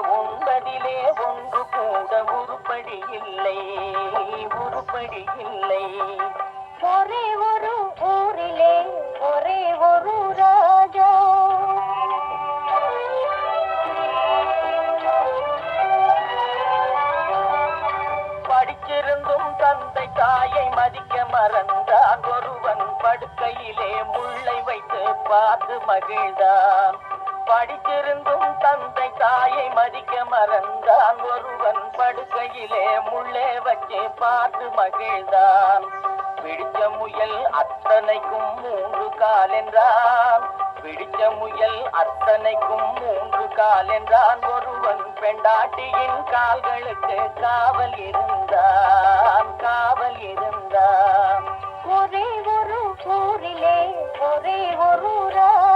ஒன்பதிலே ஒன்று கூட உருப்படி இல்லை உருப்படி இல்லை. ஒரே ஒரு ஊரிலே ஒரே ஒரு ராஜா. படிச்சிருந்தும் தந்தை தாயை மதிக்க மறந்தான். ஒருவன் படுக்கையிலே முள்ளை வைத்து பார்த்து மகிழ்ந்தான். படித்திருந்தும் தந்தை தாயை மதிக்க மறந்தான். ஒருவன் படுக்கையிலே முள்ளே வச்சு பார்த்து மகிழ்ந்தான். பிடிச்ச முயல் அத்தனைக்கும் மூன்று கால் என்றான். பிடிச்ச முயல் அத்தனைக்கும் மூன்று கால் என்றான். ஒருவன் பெண்டாட்டியின் கால்களுக்கு காவல் இருந்தான். காவல் இருந்தான். ஒரே ஒரு ஊரிலே ஒரே ஒரு ராஜா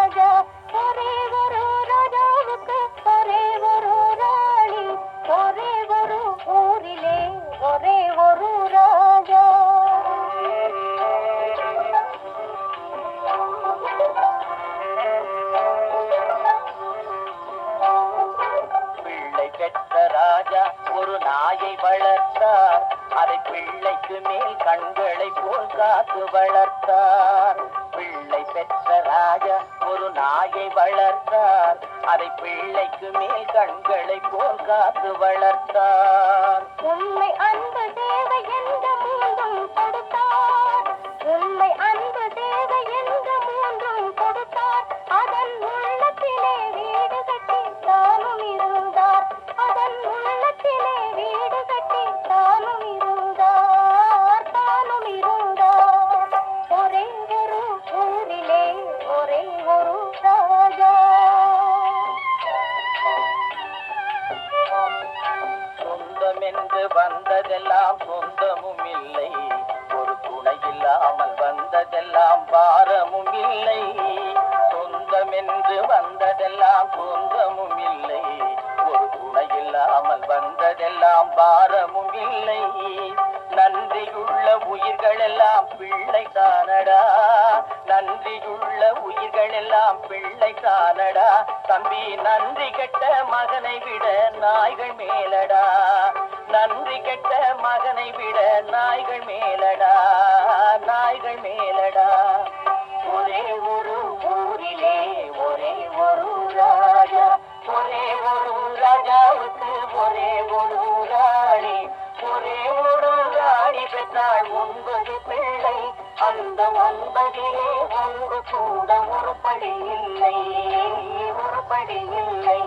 ராஜா ஒரு நாயை வளர்த்தார். அதை பிள்ளைக்கு மேல் கண்களை போல் காத்து வளர்த்தார். பிள்ளை பெற்ற ராஜா ஒரு நாயை வளர்த்தார். அதை பிள்ளைக்கு மேல் கண்களை போல் காத்து வளர்த்தார். உண்மை அன்பு தேவை என்று சொந்தம் வந்ததெல்லாம் சொந்தமும் இல்லை. ஒரு துணை இல்லாமல் வந்ததெல்லாம் பாரமும் இல்லை. சொந்தம் என்று வந்ததெல்லாம் சொந்தமும் இல்லை. ஒரு துணை இல்லாமல் வந்ததெல்லாம் பாரமும் இல்லை. நன்றியுள்ள உயிர்கள் எல்லாம் பிள்ளை தானடா நன்றியுள்ள உயிர்கள் எல்லாம் பிள்ளை தானடா தம்பி நன்றி கெட்ட மகனை விட நாய்கள் மேலடா. நன்றி கெட்ட மகனை விட நாய்கள் மேலடா நாய்கள் மேலடா. ஒரே ஒரு ஊரிலே ஒரே ஒரு ராஜா ஒரே ஒரு ராஜாவுக்கு ஒரே ஒரு ராணி. ஒரே ஒரு ராணி பெற்றால் ஒன்பது பிள்ளை அந்த ஒன்பதிலே ஒன்று கூட ஒரு படி இல்லை ஒரு படி இல்லை.